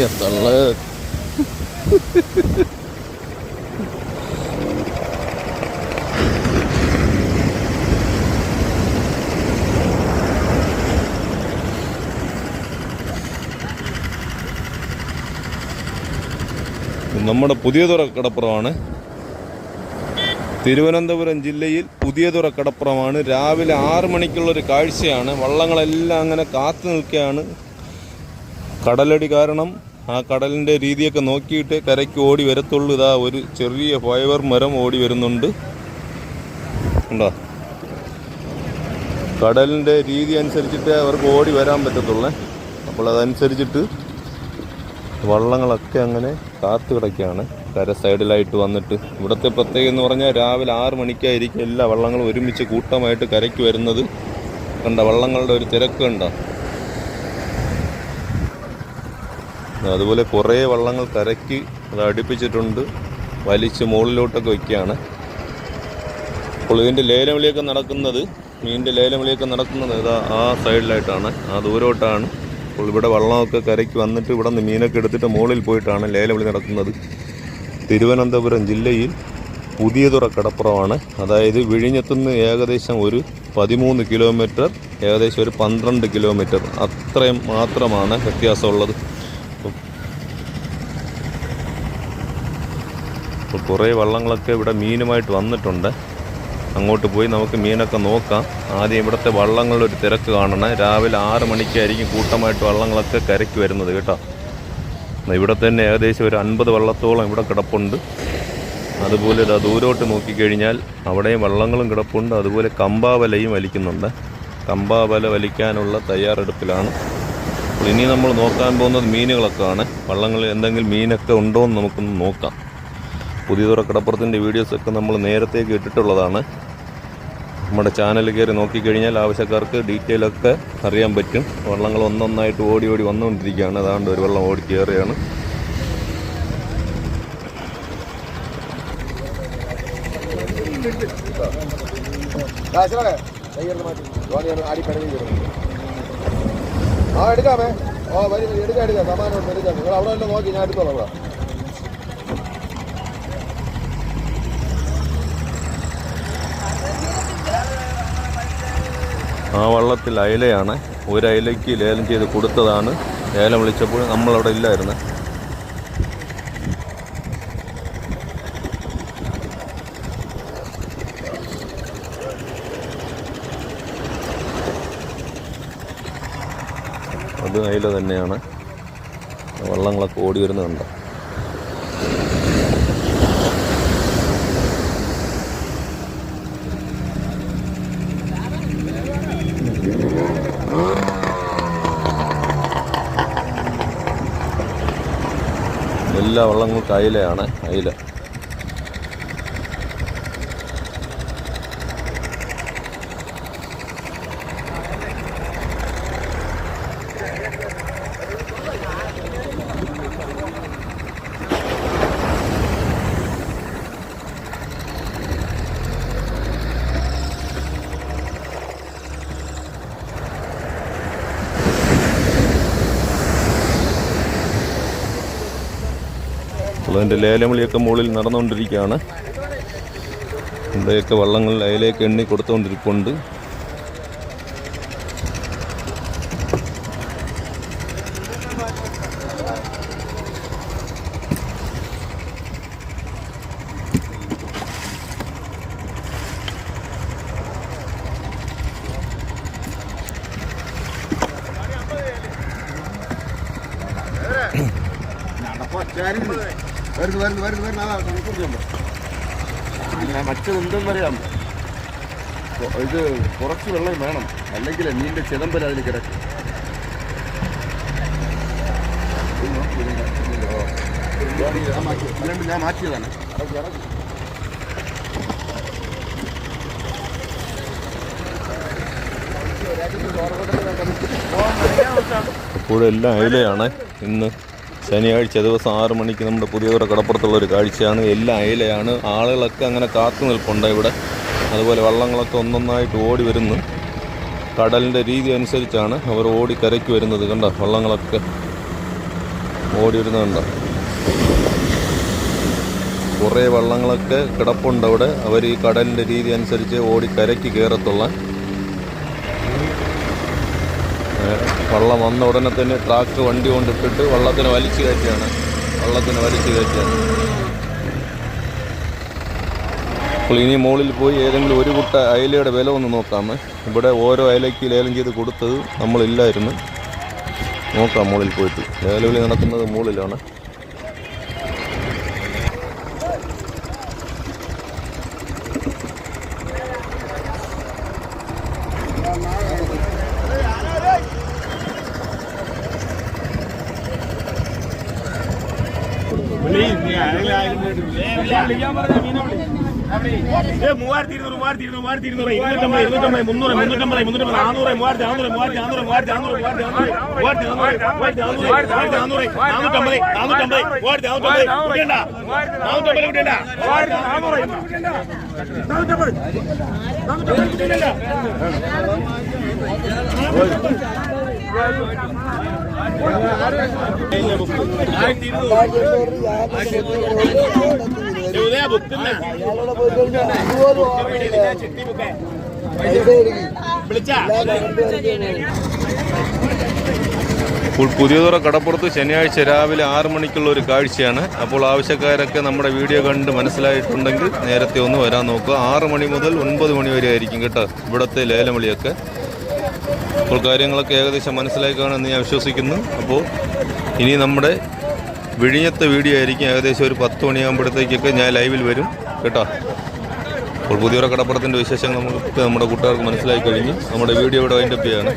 എത്തള്ള് നമ്മുടെ പുതിയതുറ കടപ്പുറമാണ്. തിരുവനന്തപുരം ജില്ലയിൽ പുതിയതുറ കടപ്പുറമാണ്. രാവിലെ ആറ് മണിക്കുള്ള ഒരു കാഴ്ചയാണ്. വള്ളങ്ങളെല്ലാം അങ്ങനെ കാത്തു നിൽക്കുകയാണ്. കടലടി കാരണം ആ കടലിന്റെ രീതിയൊക്കെ നോക്കിയിട്ട് കരയ്ക്ക് ഓടി വരത്തുള്ളൂ. ഇതാ ഒരു ചെറിയ ഫൈബർ മരം ഓടി വരുന്നുണ്ട്. ഉണ്ടോ കടലിന്റെ രീതി അനുസരിച്ചിട്ട് അവർക്ക് ഓടി വരാൻ പറ്റത്തുള്ളേ. അപ്പോൾ അതനുസരിച്ചിട്ട് വള്ളങ്ങളൊക്കെ അങ്ങനെ കാത്തു കിടക്കുകയാണ്. കര സൈഡിലായിട്ട് വന്നിട്ട്. ഇവിടുത്തെ പ്രത്യേകം എന്ന് പറഞ്ഞാൽ രാവിലെ ആറ് മണിക്കായിരിക്കും എല്ലാ വള്ളങ്ങളും ഒരുമിച്ച് കൂട്ടമായിട്ട് കരയ്ക്ക് വരുന്നത്. കണ്ട വള്ളങ്ങളുടെ ഒരു തിരക്ക് കണ്ട? അതുപോലെ കുറേ വള്ളങ്ങൾ കരയ്ക്ക് അത് അടുപ്പിച്ചിട്ടുണ്ട്. വലിച്ച് മുകളിലോട്ടൊക്കെ വയ്ക്കുകയാണ്. അപ്പോൾ ഇതിന്റെ ലേലവിളിയൊക്കെ നടക്കുന്നത് മീനിന്റെ ലേലവിളിയൊക്കെ നടക്കുന്നത് ഇതാ ആ സൈഡിലായിട്ടാണ് ആ ദൂരോട്ടാണ്. അപ്പോൾ ഇവിടെ വള്ളമൊക്കെ കരയ്ക്ക് വന്നിട്ട് ഇവിടെ നിന്ന് മീനൊക്കെ എടുത്തിട്ട് മുകളിൽ പോയിട്ടാണ് ലേലവിളി നടക്കുന്നത്. തിരുവനന്തപുരം ജില്ലയിൽ പുതിയതുറ കടപ്പുറമാണ്. അതായത് വിഴിഞ്ഞത്തുനിന്ന് ഏകദേശം ഒരു പതിമൂന്ന് കിലോമീറ്റർ ഏകദേശം ഒരു പന്ത്രണ്ട് കിലോമീറ്റർ. അത്രയും മാത്രമാണ് വ്യത്യാസമുള്ളത്. അപ്പോൾ കുറേ വള്ളങ്ങളൊക്കെ ഇവിടെ മീനുമായിട്ട് വന്നിട്ടുണ്ട്. അങ്ങോട്ട് പോയി നമുക്ക് മീനൊക്കെ നോക്കാം. ആദ്യം ഇവിടുത്തെ വള്ളങ്ങളുടെ ഒരു തിരക്ക് കാണണം. രാവിലെ ആറ് മണിക്കായിരിക്കും കൂട്ടമായിട്ട് വള്ളങ്ങളൊക്കെ കരയ്ക്ക് വരുന്നത് കേട്ടോ. ഇവിടെ തന്നെ ഏകദേശം ഒരു അൻപത് വള്ളത്തോളം ഇവിടെ കിടപ്പുണ്ട്. അതുപോലെ ഇതാ ദൂരോട്ട് നോക്കിക്കഴിഞ്ഞാൽ അവിടെയും വള്ളങ്ങളും കിടപ്പുണ്ട്. അതുപോലെ കമ്പാവലയും വലിക്കുന്നുണ്ട്. കമ്പാവല വലിക്കാനുള്ള തയ്യാറെടുപ്പിലാണ്. അപ്പോൾ ഇനി നമ്മൾ നോക്കാൻ പോകുന്നത് മീനുകളൊക്കെ ആണ് വള്ളങ്ങളിൽ എന്തെങ്കിലും മീനൊക്കെ ഉണ്ടോ എന്ന് നമുക്കൊന്ന് നോക്കാം. പുതിയതുറ കടപ്പുറത്തിന്റെ വീഡിയോസൊക്കെ നമ്മൾ നേരത്തേക്ക് ഇട്ടിട്ടുള്ളതാണ്. നമ്മുടെ ചാനൽ കയറി നോക്കിക്കഴിഞ്ഞാൽ ആവശ്യക്കാർക്ക് ഡീറ്റെയിൽ ഒക്കെ അറിയാൻ പറ്റും. വള്ളങ്ങൾ ഒന്നൊന്നായിട്ട് ഓടി ഓടി വന്നുകൊണ്ടിരിക്കുകയാണ്. അതാണ്ട് ഒരു വെള്ളം ഓടി കയറുകയാണ്. ആ എടുക്കാമേ ഓ വരി എടുക്കാം എടുക്കാം. സമാനം എടുക്കാം നിങ്ങൾ അവിടെ നോക്കി ഞാൻ എടുത്തോളാം ആ വള്ളത്തിൽ അയലയാണ്. ഒരു അയലയ്ക്ക് ലേലം ചെയ്ത് കൊടുത്തതാണ്. ലേലം വിളിച്ചപ്പോൾ നമ്മളവിടെ ഇല്ലായിരുന്നു. അത് അയില തന്നെയാണ്. വള്ളങ്ങളൊക്കെ ഓടി വരുന്നുണ്ട്. എല്ലാ വള്ളങ്ങൾക്കും അയിലയാണ് അയില അതിന്റെ ലേലവിളിയൊക്കെ മുകളിൽ നടന്നുകൊണ്ടിരിക്കുകയാണ്. ഇവിടെയൊക്കെ വള്ളങ്ങൾ അയിലേക്ക് എണ്ണി കൊടുത്തുകൊണ്ടിരിപ്പുണ്ട്. വരുന്നു വരുന്നു വരുന്നു വരുന്നു. അതാ കണക്കുണ്ട് ഞാൻ മറ്റതെന്തെന്നറിയാം പറയാം. ഇത് കുറച്ച് വെള്ളം വേണം. അല്ലെങ്കിൽ മീനിന്റെ ചിലമ്പൽ അതിൽ കിടക്കും. ഞാൻ മാറ്റിയതാണ്. എല്ലാം അയിലയാണ് ഇന്ന്. ശനിയാഴ്ച ദിവസം ആറ് മണിക്ക് നമ്മുടെ പുതിയവരുടെ കടപ്പുറത്തുള്ള ഒരു കാഴ്ചയാണ്. എല്ലാ അയിലയാണ് ആളുകളൊക്കെ അങ്ങനെ കാത്തു നിൽപ്പുണ്ട് ഇവിടെ. അതുപോലെ വള്ളങ്ങളൊക്കെ ഒന്നൊന്നായിട്ട് ഓടി വരുന്നു. കടലിന്റെ രീതി അനുസരിച്ചാണ് അവർ ഓടി കരയ്ക്ക് വരുന്നത് കണ്ട? വള്ളങ്ങളൊക്കെ ഓടി വരുന്നുണ്ട് കുറേ വള്ളങ്ങളൊക്കെ കിടപ്പുണ്ട് അവിടെ. അവർ ഈ കടലിന്റെ രീതി അനുസരിച്ച് ഓടി കരയ്ക്ക് കയറത്തുള്ള. വള്ളം വന്ന ഉടനെ തന്നെ ട്രാക്ക് വണ്ടി കൊണ്ടിട്ടിട്ട് വള്ളത്തിന് വലിച്ചു കയറ്റിയാണ് വള്ളത്തിന് വലിച്ചു കയറ്റിയാണ് അപ്പോൾ ഇനി മുകളിൽ പോയി ഏതെങ്കിലും ഒരു കുട്ട അയലയുടെ വില ഒന്ന് നോക്കാമേ ഇവിടെ ഓരോ അയലയ്ക്ക് ലേലം ചെയ്ത് കൊടുത്തത് നമ്മളില്ലായിരുന്നു. നോക്കാം മുകളിൽ പോയിട്ട്. ലേലവിളി നടക്കുന്നത് മുകളിലാണ്. മൂവായിരത്തി ഇരുന്നൂറ് മൂവായിരത്തി ഇരുന്നൂറ് മൂവായിരത്തി ഇരുന്നൂറ് ഇരുന്നൂറ്റമ്പത് ഇരുന്നൂറ്റമ്പത് മുന്നൂറ് മുന്നൂറ്റമ്പത് മുന്നൂറ്റമ്പത് നാനൂറ് മൂവായിരത്തി നാനൂറ് മൂവായിരത്തി നാനൂറ് മൂവായിരത്തി നാനൂറ് മൂവായിരത്തി നാനൂറ് മൂവായിരത്തി നാനൂറ് നാനൂറ്റമ്പത് നാനൂറ്റമ്പത് മൂവായിരത്തി നാനൂറ്റമ്പത് വിടേണ്ട നാനൂറ്റമ്പത് നാനൂറ് നാനൂറ്റമ്പത് നാനൂറ്റമ്പത് വിടേണ്ട ഇപ്പോൾ പുതിയതുറ കടപ്പുറത്ത് ശനിയാഴ്ച രാവിലെ ആറു മണിക്കുള്ള ഒരു കാഴ്ചയാണ്. അപ്പോൾ ആവശ്യക്കാരൊക്കെ നമ്മുടെ വീഡിയോ കണ്ട് മനസ്സിലായിട്ടുണ്ടെങ്കിൽ നേരത്തെ ഒന്ന് വരാൻ നോക്കുക. ആറ് മണി മുതൽ ഒൻപത് മണി വരെ ആയിരിക്കും കേട്ടോ ഇവിടുത്തെ ലേലം വിളിയൊക്കെ. അപ്പോൾ കാര്യങ്ങളൊക്കെ ഏകദേശം മനസ്സിലായി കാണുമെന്ന് ഞാൻ വിശ്വസിക്കുന്നു. അപ്പോൾ ഇനി നമ്മുടെ വിഴിഞ്ഞത്തെ വീഡിയോ ആയിരിക്കും ഏകദേശം ഒരു പത്ത് മണിയാകുമ്പോഴത്തേക്കൊക്കെ ഞാൻ ലൈവിൽ വരും. കേട്ടോ? അപ്പോൾ പുതിയൊരു കടപ്പുറത്തിന്റെ വിശേഷങ്ങൾ നമുക്ക് നമ്മുടെ കൂട്ടുകാർക്ക് മനസ്സിലായി കഴിഞ്ഞ് നമ്മുടെ വീഡിയോ ഇവിടെ വൈൻഡപ്പ് ചെയ്യാണ്.